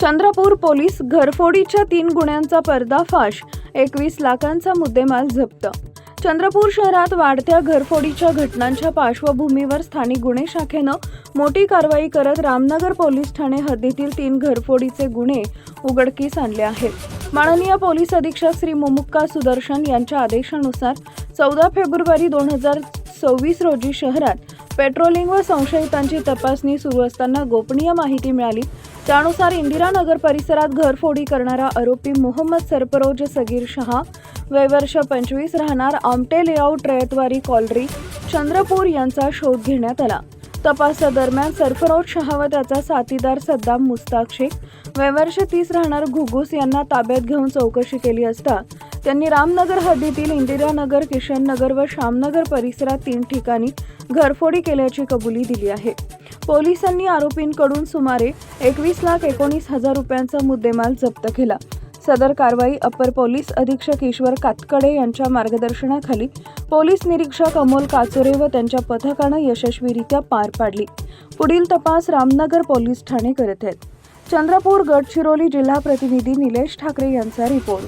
Chandrapur police घरफोडीच्या तीन गुन्ह्यांचा पर्दाफाश एकवीस लाखांचा मुद्देमाल जप्त. चंद्रपूर शहरात वाढत्या घरफोडीच्या घटनांच्या पार्श्वभूमीवर स्थानिक गुन्हे शाखेनं मोठी कारवाई करत रामनगर पोलीस ठाणे हद्दीतील तीन घरफोडीचे गुन्हे उघडकीस आणले आहेत. माननीय पोलीस अधीक्षक श्री मुमुक्का सुदर्शन यांच्या आदेशानुसार चौदा फेब्रुवारी दोन हजार सव्वीस रोजी शहरात पेट्रोलिंग व संशयितांची तपासणी सुरू असताना गोपनीय माहिती मिळाली. त्यानुसार इंदिरानगर परिसरात घरफोडी करणारा आरोपी मोहम्मद सरपरोज सगीर शहा वयवर्ष पंचवीस राहणार आमटे लेआउट रयतवारी कॉलरी चंद्रपूर यांचा शोध घेण्यात आला. तपासादरम्यान सरफरोज शहा व त्याचा साथीदार सद्दाम मुस्ताक शेख वयवर्ष तीस राहणार घुगुस यांना ताब्यात घेऊन चौकशी केली असता त्यांनी रामनगर हद्दीतील इंदिरानगर किशननगर व श्यामनगर परिसरात तीन ठिकाणी घरफोडी केल्याची कबुली दिली आहे. पोलिसांनी आरोपींकडून सुमारे एकवीस लाख एकोणीस हजार रुपयांचा मुद्देमाल जप्त केला. सदर कारवाई अप्पर पोलीस अधीक्षक ईश्वर कातकडे यांच्या मार्गदर्शनाखाली पोलीस निरीक्षक अमोल काचोरे व त्यांच्या पथकानं यशस्वीरित्या पार पाडली. पुढील तपास रामनगर पोलीस ठाणे करत आहेत. चंद्रपूर गडचिरोली जिल्हा प्रतिनिधी निलेश ठाकरे यांचा रिपोर्ट.